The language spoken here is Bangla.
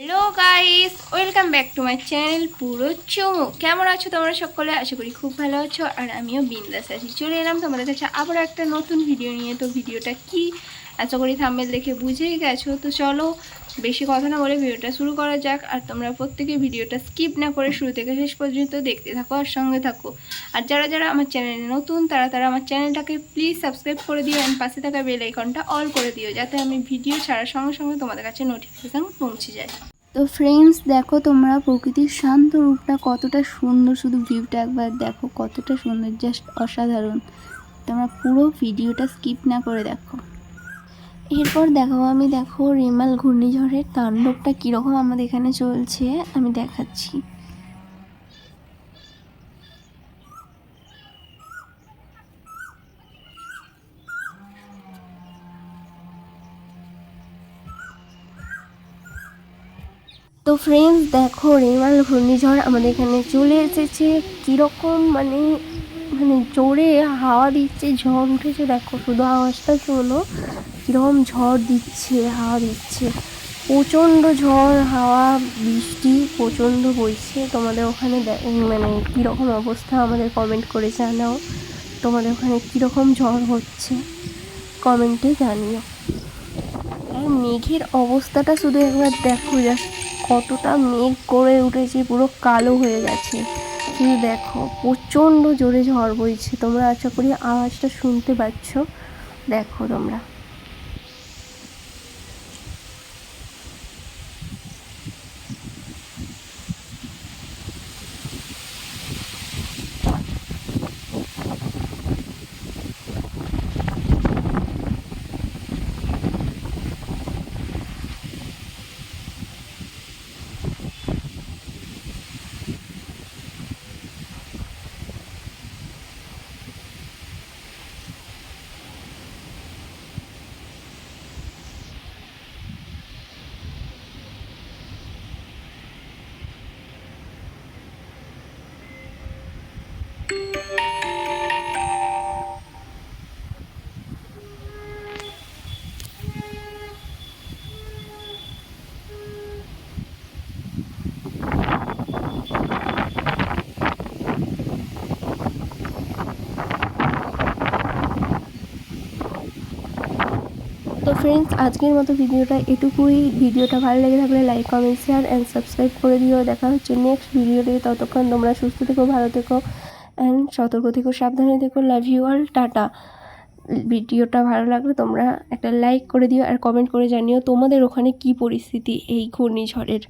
Hello guys welcome back to my channel পুরো চমু কেমন আছো তোমরা সকলে? আশা করি খুব ভালো আছো। আর আমিও বিন্দাস আছি। চলে এলাম তোমাদের কাছে আবার একটা নতুন ভিডিও নিয়ে। তো ভিডিওটা কি? আশা করি থাম্বেল দেখে বুঝেই গেছো? তো চলো, বেশি কথা না বলে ভিডিওটা শুরু করা যাক। আর তোমরা প্রত্যেকে ভিডিওটা স্কিপ না করে শুরু থেকে শেষ পর্যন্ত দেখতে থাকো আর সঙ্গে থাকো। আর যারা যারা আমার চ্যানেলে নতুন, তারা তারা আমার চ্যানেলটাকে প্লিজ সাবস্ক্রাইব করে দিও অ্যান্ড পাশে থাকা বেল আইকনটা অল করে দিও, যাতে আমি ভিডিও ছাড়ার সঙ্গে সঙ্গে তোমাদের কাছে নোটিফিকেশান পৌঁছে যায়। তো ফ্রেন্ডস দেখো তোমরা প্রকৃতির শান্ত রূপটা কতটা সুন্দর, শুধু ভিউটা একবার দেখো কতটা সুন্দর জাস্ট অসাধারণ। তোমরা পুরো ভিডিওটা স্কিপ না করে দেখো। এরপর দেখাবো আমি, দেখো রেমাল ঘূর্ণিঝড়ের তাণ্ডবটা কীরকম আমাদের এখানে চলছে, আমি দেখাচ্ছি। তো ফ্রেন্ডস দেখো রেমাল ঘূর্ণিঝড় আমাদের এখানে চলে এসেছে, কীরকম মানে মানে জোরে হাওয়া দিচ্ছে, ঝড় উঠেছে। দেখো, শুধু আওয়াজটা শোনো কীরকম ঝড় দিচ্ছে, হাওয়া দিচ্ছে। প্রচণ্ড ঝড়, হাওয়া, বৃষ্টি, প্রচণ্ড বইছে। তোমাদের ওখানে মানে কীরকম অবস্থা আমাদের কমেন্ট করে জানাও। তোমাদের ওখানে কীরকম ঝড় হচ্ছে কমেন্টে জানিও। আর মেঘের অবস্থাটা শুধু একবার দেখো, জাস্ট কতটা মেঘ করে উঠেছে, পুরো কালো হয়ে গেছে। শুধু দেখো প্রচণ্ড জোরে ঝড় বইছে। তোমরা আশা করি আওয়াজটা শুনতে পাচ্ছ। দেখো তোমরা। তো ফ্রেন্ডস আজকের মতো ভিডিওটা এটুকুই। ভিডিওটা ভালো লেগে থাকলে like comment share and subscribe করে দিও। দেখা হচ্ছে নেক্সট ভিডিওতে। ততক্ষণ তোমরা সুস্থ থেকো, ভালো থেকো। অ্যান্ড সতর্ক থেকো, সাবধানে থেকো লাভ ইউ অল টাটা। ভিডিওটা ভালো লাগলে তোমরা একটা লাইক করে দিও আর কমেন্ট করে জানিও তোমাদের ওখানে কি পরিস্থিতি এই ঘূর্ণিঝড়ের।